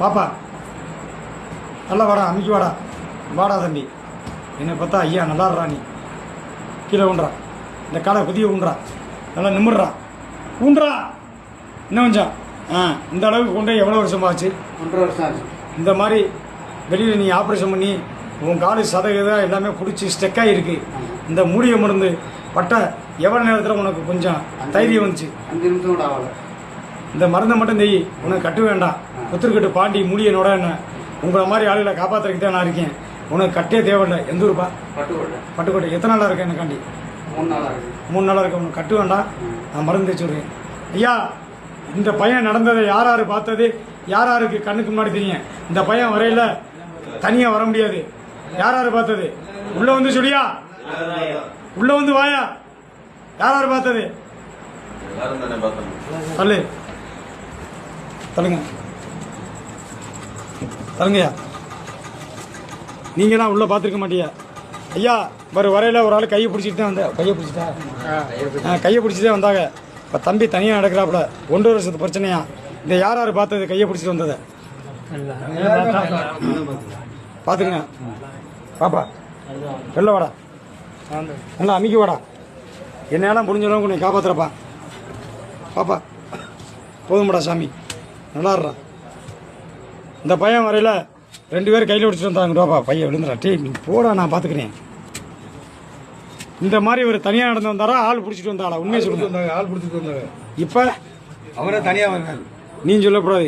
பாப்பா. நல்லா வாடா அமுக்கி வாடா. வாடா தம்பி. என்னை பார்த்தா ஐயா நல்லா இருடா நீ. கீழே ஊன்றா. இந்த காலை குதிய ஊன்றா. நல்லா நிமிடுறா ஊன்றா. இன்னும் கொஞ்சம் ஆ இந்த அளவுக்கு கொண்டு எவ்வளோ வருஷம் ஆச்சு? ஒன்றரை வருஷம் ஆச்சு. இந்த மாதிரி வெளியில் நீ ஆப்ரேஷன் பண்ணி உன் காலு சதவீதம் எல்லாமே பிடிச்சி ஸ்டெக்காக இருக்கு இந்த மூலிகை மருந்து பட்ட எவ்வளோ நேரத்தில் உனக்கு கொஞ்சம் தைரியம் வந்துச்சு? அஞ்சு நிமிஷம் கூட ஆகல. இந்த மருந்தை மட்டும் தெய் உனக்கு கட்டு வேண்டாம். புத்திருக்கட்டு பாண்டி மூலியனோட என்ன? உங்களை மாதிரி ஆளுகளை காப்பாற்றுறதுக்கு தான் நான் இருக்கேன். உனக்கு கட்டே தேவையில்லை. எந்த ஊருப்பா? பட்டுக்கோட்டை. பட்டுக்கோட்டை. எத்தனை நாளாக இருக்கேன் எனக்காண்டி மூணு நாளாக இருக்கு. மூணு நாளாக இருக்க. உனக்கு கட்டு வேண்டாம். நான் மருந்து தேய்ச்சி விடுறேன் ஐயா இந்த பையன் நடந்ததை யார் யார் பார்த்தது? யார் யாருக்கு கண்ணுக்கு முன்னாடி தெரியும்? இந்த பையன் வரையில தனியாக வர முடியாது. யார் யார் பார்த்தது? உள்ள வந்து சொல்லியா? உள்ள வந்து வாயா? யார் யார் பார்த்தது? எல்லாரும் தருங்க. தருங்கய்யா. நீங்கள் தான் உள்ளே பார்த்துருக்க மாட்டியா? ஐயா வர வரையில ஒரு ஆள் கையை பிடிச்சிட்டு தான் வந்தேன் கையை பிடிச்சிட்டா? ஆ கையை பிடிச்சிட்டே வந்தாங்க. இப்போ தம்பி தனியாக நடக்கிறாப்புல. ஒன்றரை வருஷத்து பிரச்சனையா? இந்த யார் யார் பார்த்தது கையை பிடிச்சிட்டு வந்தது? பார்த்துக்கங்க. பாப்பா வெளில வாடா. நல்லா அமைக்க வாடா. என்னால முடிஞ்சளவுக்கு நீ காப்பாற்றுறப்பா பாப்பா போதும்டா சாமி. நல்லா இருடா இந்த பையன் வரையில ரெண்டு பேரும் கையில் பிடிச்சிட்டு வந்தாங்கடாப்பா பையன் விழுந்துடா டேய் நீ போடா நான் பார்த்துக்கிறேன் இந்த மாதிரி ஒரு தனியாக நடந்து வந்தாரா ஆள் பிடிச்சிட்டு வந்தாளா? உண்மையை சொல்லுங்க. வந்தாங்க ஆள் பிடிச்சிட்டு வந்தாங்க. இப்போ அவரே தனியா வந்தாங்க நீ சொல்லக்கூடாது.